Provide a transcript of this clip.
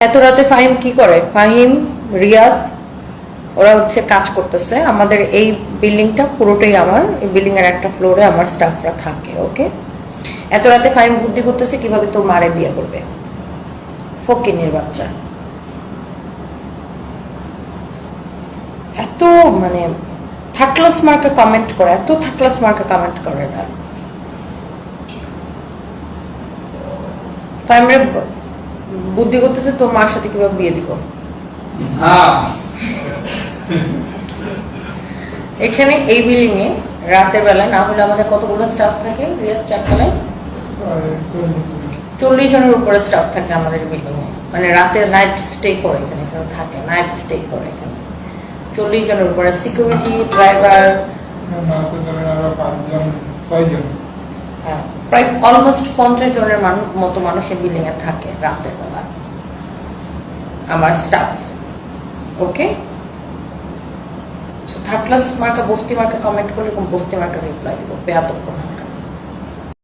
এত রাতে ফাহিম কি করে? ফাহিম, রিয়াদ, ওরা হচ্ছে কাজ করতেছে। আমাদের এই বিল্ডিংটা পুরোটাই আমার। এই বিল্ডিং এর একটা ফ্লোরে আমার স্টাফরা থাকে, ওকে? এত রাতে ফাহিম বুদ্ধি করতেছে কীভাবে তোর মারে বিয়ে করবে। ফকিনের বাচ্চা। এত মানে থাকলাস মার্কে কমেন্ট করে, এত থাকলাস মার্কে কমেন্ট করে না। ফাহিমের বুদ্ধি করতেছে তোর মার সাথে কীভাবে বিয়ে দিব? হ্যাঁ। এখানে এই বিল্ডিং এ রাতের বেলা না হলে আমাদের কতগুলো স্টাফ থাকে? রিয়াজ চারতলায়? চল্লিশ জনের উপরে স্টাফ থাকে আমাদের বিল্ডিং এ। মানে রাতে নাইট স্টে করে এখানে এখানে থাকে নাইট স্টে করে এখানে। চল্লিশ জনের উপরে সিকিউরিটি ড্রাইভার প্রায় অলমোস্ট পঞ্চাশ জনের মতো মানুষ এই বিল্ডিং এ থাকে রাতের বেলা। আমার স্টাফ ওকে থার্ড ক্লাস মার্কা বস্তি মার্কা কমেন্ট করলে বস্তি মার্কা রিপ্লাই দিব, বেয়াদব